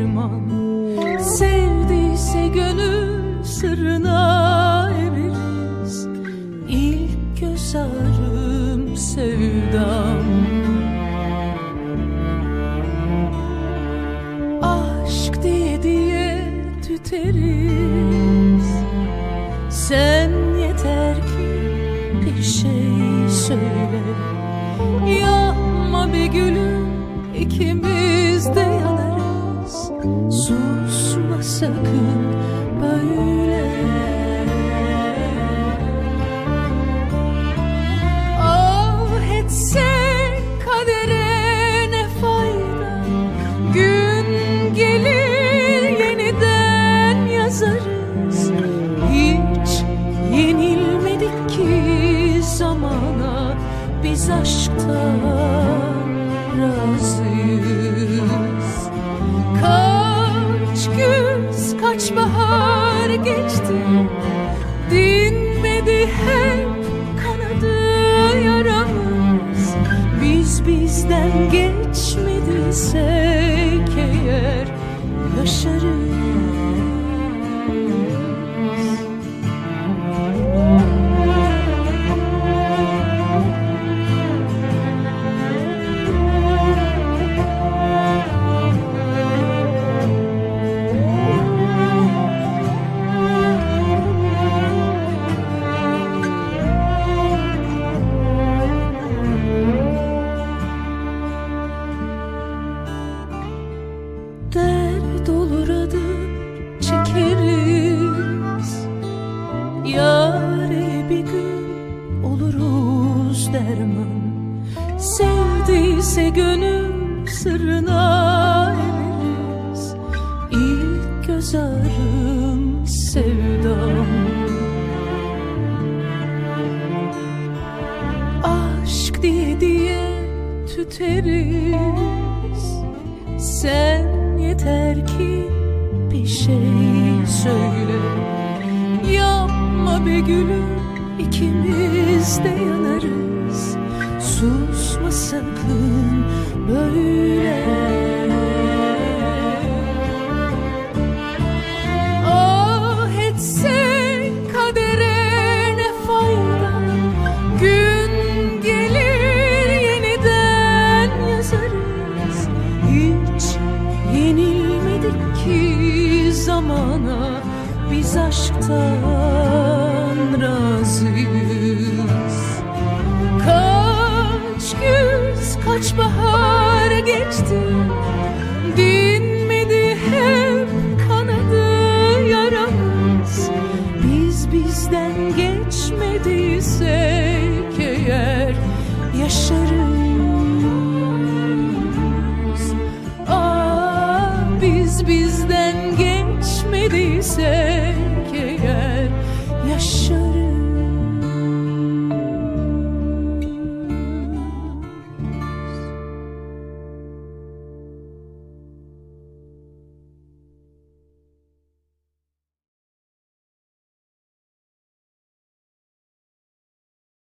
derman. Sevdiyse gönül sırrına ereriz İlk göz ağrım sevdam. Aşk diye diye tüteriz. Sen yeter ki bir şey söyle. Yapma be gülüm ikimiz de sakın böyle. Ah etse kadere ne fayda? Gün gelir yeniden yazarız. Hiç yenilmedik ki zamana. Biz aşktan razıyız. Kaç güz kaç bahar geçti. Dinmedi hep kanadı yaramız. Biz bizden geçmediysek eğer yaşarız Sevdiyse gönül sırrına ereriz İlk göz ağrım sevdam. Aşk diye diye tüteriz. Sen yeter ki bir şey söyle. Yapma be gülüm ikimiz de yanarız sakın böyle. Ah etse kadere ne fayda? Gün gelir yeniden yazarız. Hiç yenilmedik ki zamana Biz aşktan gidersek eğer yaşarız. Ah biz bizden geçmediysek eğer yaşarız.